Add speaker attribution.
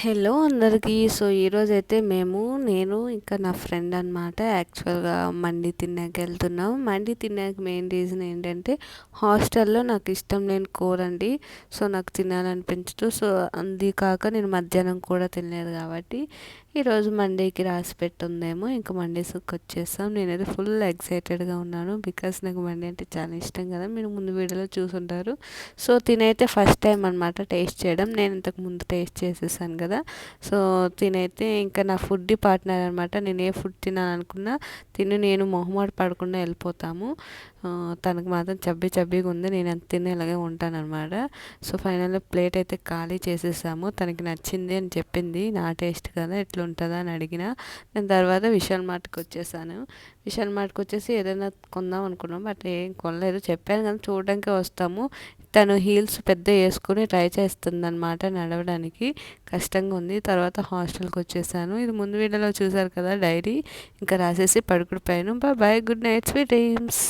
Speaker 1: Hello అందరికీ. So ఈరోజు అయితే మేము నేను ఇంకా నా ఫ్రెండ్ అనమాట యాక్చువల్గా మండి తిన్నాక వెళ్తున్నాం మండి తిన్నాక మెయిన్ రీజన్ ఏంటంటే హాస్టల్లో నాకు ఇష్టం లేని కూర అండి. సో నాకు తినాలనిపించదు. సో అంది కాక నేను మధ్యాహ్నం కూడా తినలేదు కాబట్టి ఈరోజు మండేకి రాసి పెట్టుందేమో. ఇంకా మండేస్కి వచ్చేస్తాం. నేనైతే ఫుల్ ఎక్సైటెడ్గా ఉన్నాను. బికాస్ నాకు మండే అంటే చాలా ఇష్టం కదా. మీరు ముందు వీడియోలో చూసుంటారు. సో తినైతే ఫస్ట్ టైం అనమాట టేస్ట్ చేయడం. నేను ఇంతకు ముందు టేస్ట్ చేసేసాను కదా. సో తినైతే ఇంకా నా ఫుడ్ పార్ట్నర్ అనమాట నేను ఏ ఫుడ్ తినాలనుకున్నా తిని నేను మొహమాట పడకుండా వెళ్ళిపోతాము. తనకు మాత్రం చబ్బి చబ్బిగా ఉంది. నేను అంత తినేలాగే ఉంటానన్నమాట. సో ఫైనల్గా ప్లేట్ అయితే ఖాళీ చేసేసాము. తనకి నచ్చింది అని చెప్పింది. నా టేస్ట్ కదా ఎట్లా ఉంటుందా అని అడిగిన. నేను తర్వాత విశాల్ మార్ట్కి వచ్చేసాను. విశాల్ మార్ట్కి వచ్చేసి ఏదైనా కొందాం అనుకున్నాం. బట్ ఏం కొనలేదు. చెప్పాను కానీ చూడడానికి వస్తాము. తను హీల్స్ పెద్ద వేసుకుని ట్రై చేస్తుందనమాట నడవడానికి. కష్టంగా ఉంది. తర్వాత హాస్టల్కి వచ్చేసాను. ఇది ముందు వీడియోలో చూసారు కదా డైరీ. ఇంకా రాసేసి పడుకుడిపోయాను bye good night sweet dreams